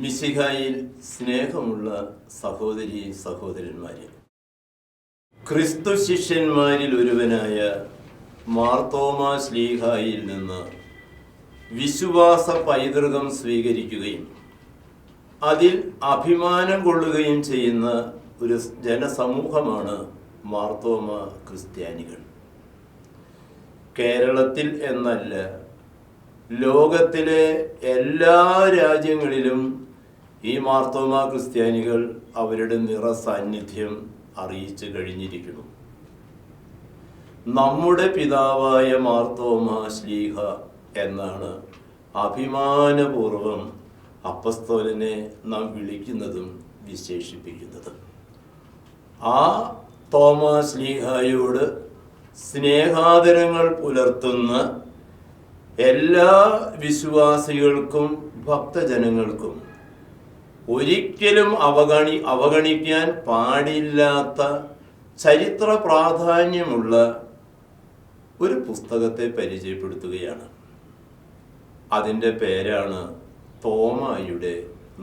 മിശിഹായിൽ സ്നേഹമുള്ള സഹോദരി സഹോദരന്മാരെ. ക്രിസ്തു ശിഷ്യന്മാരിൽ ഒരുവനായ മാർത്തോമ ശ്ലീഹായിൽ നിന്ന് വിശ്വാസ പൈതൃകം സ്വീകരിക്കുകയും അതിൽ അഭിമാനം കൊള്ളുകയും ചെയ്യുന്ന ഒരു ജനസമൂഹമാണ് മാർത്തോമ ക്രിസ്ത്യാനികൾ. കേരളത്തിൽ എന്നല്ല ലോകത്തിലെ എല്ലാ രാജ്യങ്ങളിലും ഈ മാർത്തോമ ക്രിസ്ത്യാനികൾ അവരുടെ നിറ സാന്നിധ്യം അറിയിച്ചു കഴിഞ്ഞിരിക്കുന്നു. നമ്മുടെ പിതാവായ മാർത്തോമ ശ്ലീഹ എന്നാണ് അഭിമാനപൂർവം അപ്പസ്തോലനെ നാം വിളിക്കുന്നതും വിശേഷിപ്പിക്കുന്നതും. ആ തോമസ് ലീഹായോട് സ്നേഹാദരങ്ങൾ പുലർത്തുന്ന എല്ലാ വിശ്വാസികൾക്കും ഭക്തജനങ്ങൾക്കും ഒരിക്കലും അവഗണി അവഗണിക്കാൻ പാടില്ലാത്ത ചരിത്ര പ്രാധാന്യമുള്ള ഒരു പുസ്തകത്തെ പരിചയപ്പെടുത്തുകയാണ്. അതിന്റെ പേരാണ് തോമായുടെ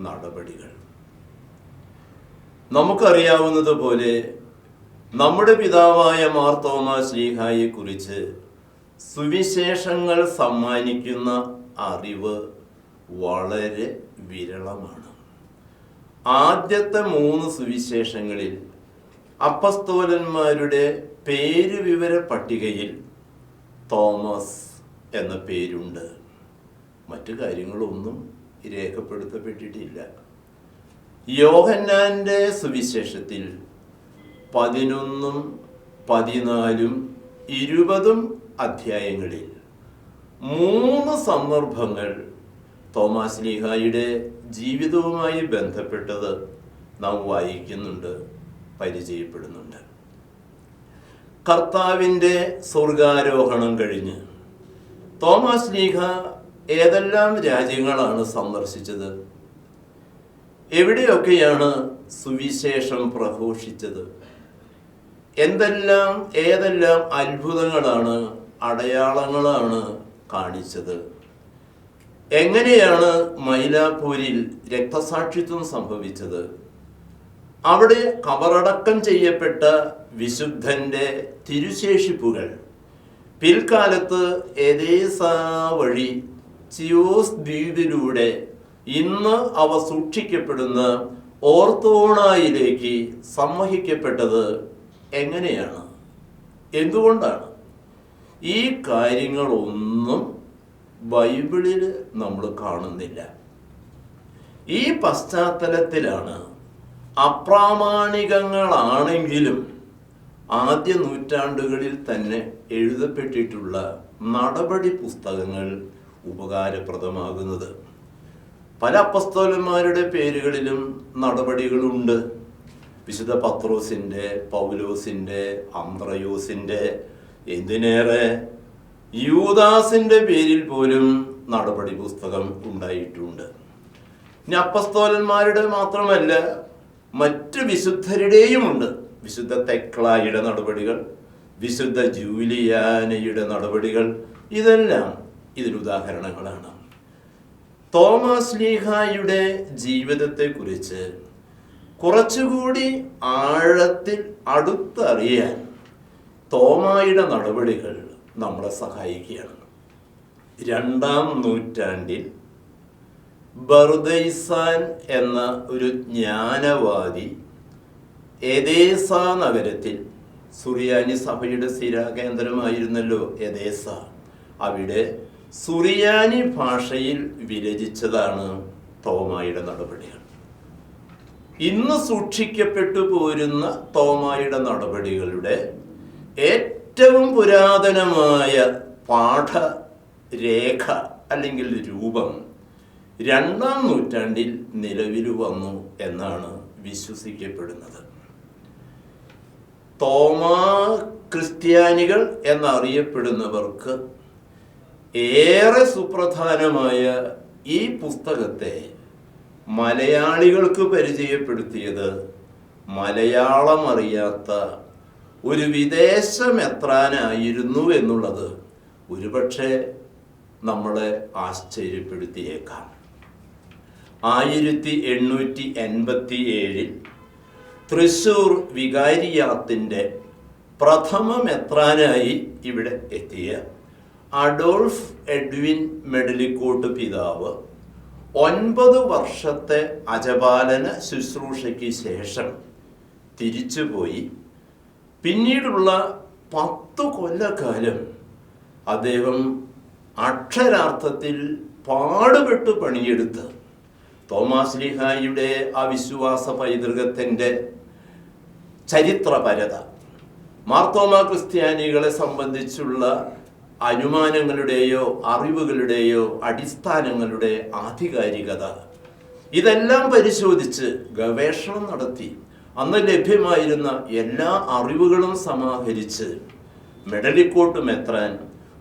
നടപടികൾ. നമുക്കറിയാവുന്നതുപോലെ നമ്മുടെ പിതാവായ മാർ ശ്രീഹായെക്കുറിച്ച് സുവിശേഷങ്ങൾ സമ്മാനിക്കുന്ന അറിവ് വളരെ വിരളമാണ്. ആദ്യത്തെ മൂന്ന് സുവിശേഷങ്ങളിൽ അപ്പസ്തോലന്മാരുടെ പേര് വിവര പട്ടികയിൽ തോമസ് എന്ന പേരുണ്ട്. മറ്റു കാര്യങ്ങളൊന്നും രേഖപ്പെടുത്തപ്പെട്ടിട്ടില്ല. യോഹന്നാന്റെ സുവിശേഷത്തിൽ പതിനൊന്നും പതിനാലും ഇരുപതും അധ്യായങ്ങളിൽ മൂന്ന് സന്ദർഭങ്ങൾ തോമാസ് ലീഹായുടെ ജീവിതവുമായി ബന്ധപ്പെട്ടത് നാം വായിക്കുന്നുണ്ട് പരിചയപ്പെടുന്നുണ്ട്. കർത്താവിന്റെ സ്വർഗാരോഹണം കഴിഞ്ഞ് തോമാസ് ലീഹ ഏതെല്ലാം രാജ്യങ്ങളാണ് സന്ദർശിച്ചത്? എവിടെയൊക്കെയാണ് സുവിശേഷം പ്രഘോഷിച്ചത്? എന്തെല്ലാം ഏതെല്ലാം അത്ഭുതങ്ങളാണ് അടയാളങ്ങളാണ് കാണിച്ചത്? എങ്ങനെയാണ് മൈലാപ്പൂരിൽ രക്തസാക്ഷിത്വം സംഭവിച്ചത്? അവിടെ കബറടക്കം ചെയ്യപ്പെട്ട വിശുദ്ധന്റെ തിരുശേഷിപ്പുകൾ. പിൽക്കാലത്ത് എതേസ വഴി ചിയോസ് ദ്വീപിലൂടെ ഇന്ന് അവ സൂക്ഷിക്കപ്പെടുന്ന ഓർത്തോണായിലേക്ക് സംവഹിക്കപ്പെട്ടത് എങ്ങനെയാണ്? എന്തുകൊണ്ടാണ്? ഈ കാര്യങ്ങളൊന്നും ബൈബിളിൽ നമ്മൾ കാണുന്നില്ല. ഈ പശ്ചാത്തലത്തിലാണ് അപ്രാമാണികങ്ങളാണെങ്കിലും ആദ്യ നൂറ്റാണ്ടുകളിൽ തന്നെ എഴുതപ്പെട്ടിട്ടുള്ള നടപടി പുസ്തകങ്ങൾ ഉപകാരപ്രദമാകുന്നത്. പല അപ്പസ്തോലന്മാരുടെ പേരുകളിലും നടപടികളുണ്ട്. വിശുദ്ധ പത്രോസിന്റെ പൗലോസിന്റെ അന്ത്രയോസിന്റെ എന്തിനേറെ യൂദാസിന്റെ പേരിൽ പോലും നടപടി പുസ്തകം ഉണ്ടായിട്ടുണ്ട്. ഇനി അപ്പസ്തോലന്മാരുടെ മാത്രമല്ല മറ്റ് വിശുദ്ധരുടെയുമുണ്ട്. വിശുദ്ധ തെക്ലായുടെ നടപടികൾ വിശുദ്ധ ജൂലിയാനയുടെ നടപടികൾ ഇതെല്ലാം ഇതിനുദാഹരണങ്ങളാണ് തോമസ് ലീഹായുടെ ജീവിതത്തെക്കുറിച്ച് കുറച്ചുകൂടി ആഴത്തിൽ അടുത്തറിയാൻ തോമായുടെ നടപടികൾ നമ്മളെ സഹായിക്കുകയാണ്. രണ്ടാം നൂറ്റാണ്ടിൽ ബർദൈസാൻ എന്ന ഒരു ജ്ഞാനവാദി എദേസ നഗരത്തിൽ സുറിയാനി സഭയുടെ സ്ഥിരാകേന്ദ്രമായിരുന്നല്ലോ എദേസ. അവിടെ സുറിയാനി ഭാഷയിൽ വിരചിച്ചതാണ് തോമായുടെ നടപടികൾ. ഇന്ന് സൂക്ഷിക്കപ്പെട്ടു പോരുന്ന തോമായുടെ നടപടികളുടെ ഏറ്റവും പുരാതനമായ പാഠരേഖ അല്ലെങ്കിൽ രൂപം രണ്ടാം നൂറ്റാണ്ടിൽ നിലവിൽ വന്നു എന്നാണ് വിശ്വസിക്കപ്പെടുന്നത്. തോമാ ക്രിസ്ത്യാനികൾ എന്നറിയപ്പെടുന്നവർക്ക് ഏറെ സുപ്രധാനമായ ഈ പുസ്തകത്തെ മലയാളികൾക്ക് പരിചയപ്പെടുത്തിയത് മലയാളം അറിയാത്ത ഒരു വിദേശമെത്രാനായിരുന്നു എന്നുള്ളത് ഒരുപക്ഷെ നമ്മളെ ആശ്ചര്യപ്പെടുത്തിയേക്കാം. ആയിരത്തി എണ്ണൂറ്റി എൺപത്തി ഏഴിൽ തൃശൂർ വികാരിയാത്തിന്റെ പ്രഥമ മെത്രാനായി ഇവിടെ എത്തിയ അഡോൾഫ് എഡ്വിൻ മെഡലിക്കോട്ട് പിതാവ് ഒൻപത് വർഷത്തെ അജപാലന ശുശ്രൂഷയ്ക്ക് ശേഷം തിരിച്ചുപോയി പിന്നീടുള്ള പത്തു കൊല്ലക്കാലം അദ്ദേഹം അക്ഷരാർത്ഥത്തിൽ പാടുപെട്ട് പണിയെടുത്ത് തോമാസ് ലിഹായിയുടെ ആ വിശ്വാസ പൈതൃകത്തിന്റെ ചരിത്രപരത. മാർത്തോമ ക്രിസ്ത്യാനികളെ സംബന്ധിച്ചുള്ള അനുമാനങ്ങളുടെയോ അറിവുകളുടെയോ അടിസ്ഥാനങ്ങളുടെ ആധികാരികത. ഇതെല്ലാം പരിശോധിച്ച് ഗവേഷണം നടത്തി. അന്ന് ലഭ്യമായിരുന്ന എല്ലാ അറിവുകളും സമാഹരിച്ച് മെഡലിക്കോട്ട് മെത്രാൻ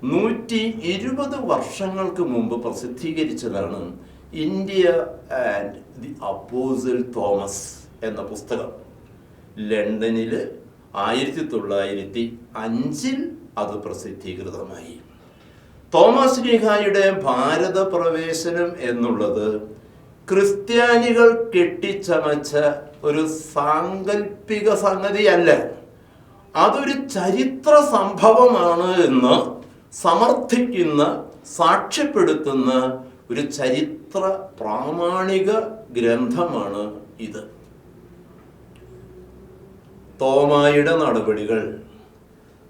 നൂറ്റി ഇരുപത് വർഷങ്ങൾക്ക് മുമ്പ് പ്രസിദ്ധീകരിച്ചതാണ് India and the apostle Thomas എന്ന പുസ്തകം. ലണ്ടനിൽ ആയിരത്തി തൊള്ളായിരത്തി അഞ്ചിൽ അത് പ്രസിദ്ധീകൃതമായി. തോമസ് ലീഹായുടെ ഭാരത പ്രവേശനം എന്നുള്ളത് ക്രിസ്ത്യാനികൾ കെട്ടിച്ചമച്ച ഒരു സാങ്കല്പിക സംഗതിയല്ല. അതൊരു ചരിത്ര സംഭവമാണ് എന്ന് സമർത്ഥിക്കുന്ന സാക്ഷ്യപ്പെടുത്തുന്ന ഒരു ചരിത്ര പ്രാമാണിക ഗ്രന്ഥമാണ് ഇത്. തോമായുടെ നടപടികൾ.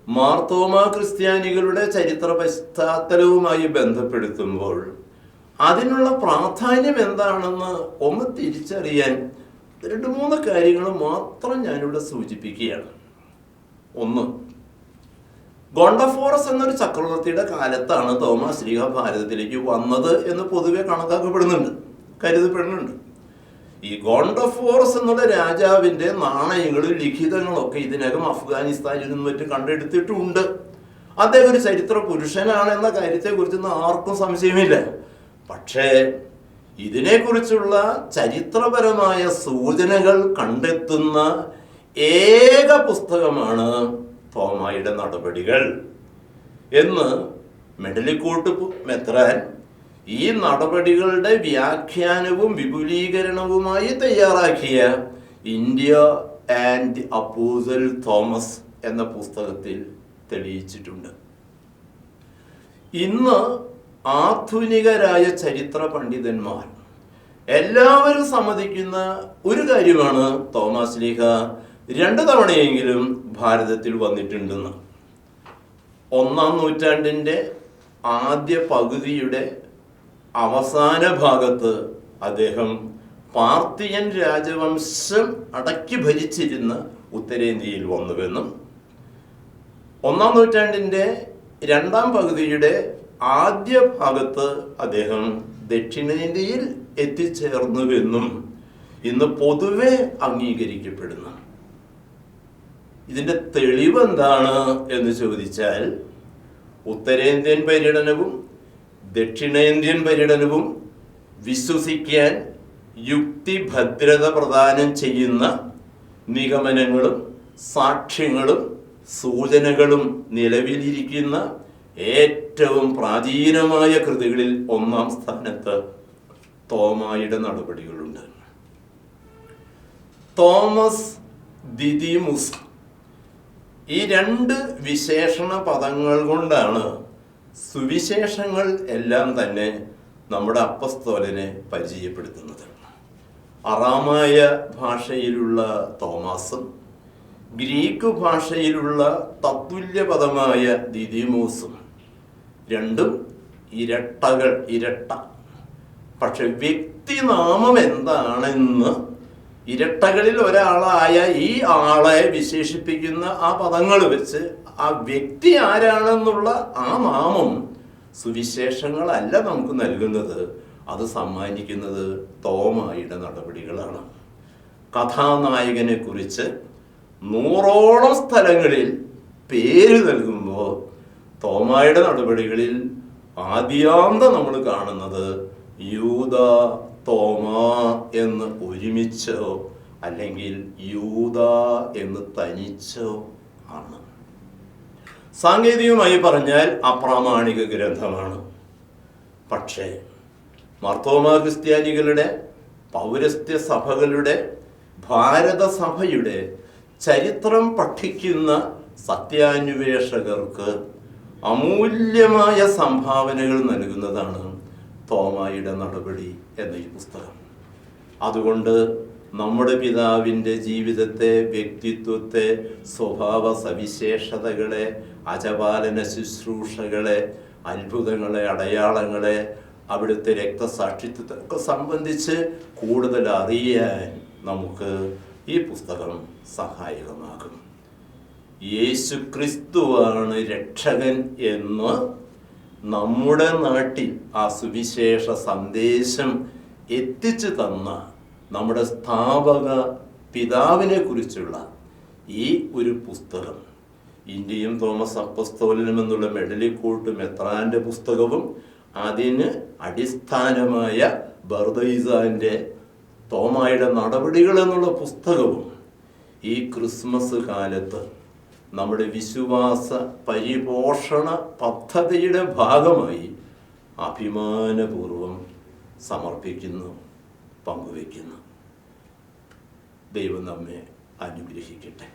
മാർത്തോമ ക്രിസ്ത്യാനികളുടെ ചരിത്ര പശ്ചാത്തലവുമായി ബന്ധപ്പെടുത്തുമ്പോൾ അതിനുള്ള പ്രാധാന്യം എന്താണെന്ന് ഒന്ന് തിരിച്ചറിയാൻ രണ്ട് മൂന്ന് കാര്യങ്ങൾ മാത്രം ഞാനിവിടെ സൂചിപ്പിക്കുകയാണ്. ഒന്ന് ഗോണ്ടഫോറസ് എന്നൊരു ചക്രവർത്തിയുടെ കാലത്താണ് തോമസ് ശ്രീഹ ഭാരതത്തിലേക്ക് വന്നത് എന്ന് പൊതുവെ കണക്കാക്കപ്പെടുന്നുണ്ട് കരുതപ്പെടുന്നുണ്ട്. ഈ ഗോണ്ടഫോറസ് എന്നുള്ള രാജാവിന്റെ നാണയങ്ങളും ലിഖിതങ്ങളൊക്കെ ഇതിനകം അഫ്ഗാനിസ്ഥാനിൽ നിന്നും മറ്റും കണ്ടെടുത്തിട്ടുണ്ട്. അദ്ദേഹം ഒരു ചരിത്ര പുരുഷനാണ് എന്ന കാര്യത്തെക്കുറിച്ചൊന്നും ആർക്കും സംശയമില്ല. പക്ഷേ ഇതിനെക്കുറിച്ചുള്ള ചരിത്രപരമായ സൂചനകൾ കണ്ടെത്തുന്ന ഏക പുസ്തകമാണ് തോമായുടെ നടപടികൾ എന്ന് മെഡലിക്കോട്ട് മെത്രാൻ ഈ നടപടികളുടെ വ്യാഖ്യാനവും വിപുലീകരണവുമായി തയ്യാറാക്കിയ ഇന്ത്യ ആൻഡ് അപ്പോസൽ തോമസ് എന്ന പുസ്തകത്തിൽ തെളിയിച്ചിട്ടുണ്ട്. ഇന്ന് ആധുനികരായ ചരിത്ര പണ്ഡിതന്മാർ എല്ലാവരും സമ്മതിക്കുന്ന ഒരു കാര്യമാണ് തോമസ് ലീഹ രണ്ടു തവണയെങ്കിലും ഭാരതത്തിൽ വന്നിട്ടുണ്ടെന്ന്. ഒന്നാം നൂറ്റാണ്ടിന്റെ ആദ്യ പകുതിയുടെ അവസാന ഭാഗത്ത് അദ്ദേഹം പാർത്തിയൻ രാജവംശം അടക്കി ഭരിച്ചിരുന്ന ഉത്തരേന്ത്യയിൽ വന്നുവെന്നും ഒന്നാം നൂറ്റാണ്ടിന്റെ രണ്ടാം പകുതിയുടെ ആദ്യ ഭാഗത്ത് അദ്ദേഹം ദക്ഷിണേന്ത്യയിൽ എത്തിച്ചേർന്നുവെന്നും ഇന്ന് പൊതുവെ അംഗീകരിക്കപ്പെടുന്നു. ഇതിന്റെ തെളിവ് എന്താണ് എന്ന് ചോദിച്ചാൽ ഉത്തരേന്ത്യൻ പര്യടനവും ദക്ഷിണേന്ത്യൻ പര്യടനവും വിശ്വസിക്കാൻ യുക്തിഭദ്രത പ്രദാനം ചെയ്യുന്ന നിഗമനങ്ങളും സാക്ഷ്യങ്ങളും സൂചനകളും നിലവിലിരിക്കുന്ന ഏറ്റവും പ്രാചീനമായ കൃതികളിൽ ഒന്നാം സ്ഥാനത്ത് തോമായുടെ നടപടികളുണ്ട്. തോമസ് ദിദിമുസ്. ഈ രണ്ട് വിശേഷണ പദങ്ങൾ കൊണ്ടാണ് സുവിശേഷങ്ങൾ എല്ലാം തന്നെ നമ്മുടെ അപ്പസ്തോലനെ പരിചയപ്പെടുത്തുന്നത്. അറാമായ ഭാഷയിലുള്ള തോമാസും ഗ്രീക്ക് ഭാഷയിലുള്ള തത്തുല്യ പദമായ ദിദിമോസും. രണ്ടും ഇരട്ടകൾ ഇരട്ട. പക്ഷെ വ്യക്തിനാമം എന്താണെന്ന് ഇരട്ടകളിൽ ഒരാളായ ഈ ആളെ വിശേഷിപ്പിക്കുന്ന ആ പദങ്ങൾ വെച്ച് ആ വ്യക്തി ആരാണെന്നുള്ള ആ നാമം സുവിശേഷങ്ങളല്ല നമുക്ക് നൽകുന്നത്. അത് സമ്മാനിക്കുന്നത് തോമായുടെ നടപടികളാണ്. കഥാനായകനെ കുറിച്ച് നൂറോളം സ്ഥലങ്ങളിൽ പേര് നൽകുമ്പോൾ തോമായുടെ നടപടികളിൽ ആദ്യാന്ത നമ്മൾ കാണുന്നത് യൂത തോമ എന്ന് ഒരുമിച്ചോ അല്ലെങ്കിൽ യൂത എന്ന് തനിച്ചോ ആണ്. സാങ്കേതികമായി പറഞ്ഞാൽ അപ്രാമാണിക ഗ്രന്ഥമാണ്. പക്ഷേ മർത്തോമ ക്രിസ്ത്യാനികളുടെ പൗരസ്ത്യ സഭകളുടെ ഭാരത സഭയുടെ ചരിത്രം പഠിക്കുന്ന സത്യാന്വേഷകർക്ക് അമൂല്യമായ സംഭാവനകൾ നൽകുന്നതാണ് തോമായുടെ നടപടി എന്ന ഈ പുസ്തകം. അതുകൊണ്ട് നമ്മുടെ പിതാവിന്റെ ജീവിതത്തെ വ്യക്തിത്വത്തെ സ്വഭാവ സവിശേഷതകളെ അജപാലന ശുശ്രൂഷകളെ അത്ഭുതങ്ങളെ അടയാളങ്ങളെ അവിടുത്തെ രക്തസാക്ഷിത്വത്തെ സംബന്ധിച്ച് കൂടുതൽ അറിയാൻ നമുക്ക് ഈ പുസ്തകം സഹായകമാകും. യേശു ക്രിസ്തുവാണ് രക്ഷകൻ എന്ന് നമ്മുടെ നാട്ടിൽ ആ സുവിശേഷ സന്ദേശം എത്തിച്ചു തന്ന നമ്മുടെ സ്ഥാപക പിതാവിനെ കുറിച്ചുള്ള ഈ ഒരു പുസ്തകം. ഇന്ത്യയും തോമസ് അപ്പസ്തോലനും എന്നുള്ള മെഡലിക്കൂട്ട് മെത്രാന്റെ പുസ്തകവും അതിന് അടിസ്ഥാനമായ ബർദൈസാന്റെ തോമായുടെ നടപടികൾ എന്നുള്ള പുസ്തകവും ഈ ക്രിസ്മസ് കാലത്ത് നമ്മുടെ വിശ്വാസ പരിപോഷണ പദ്ധതിയുടെ ഭാഗമായി അഭിമാനപൂർവം സമർപ്പിക്കുന്നു പങ്കുവയ്ക്കുന്നു. ദൈവം നമ്മെ അനുഗ്രഹിക്കട്ടെ.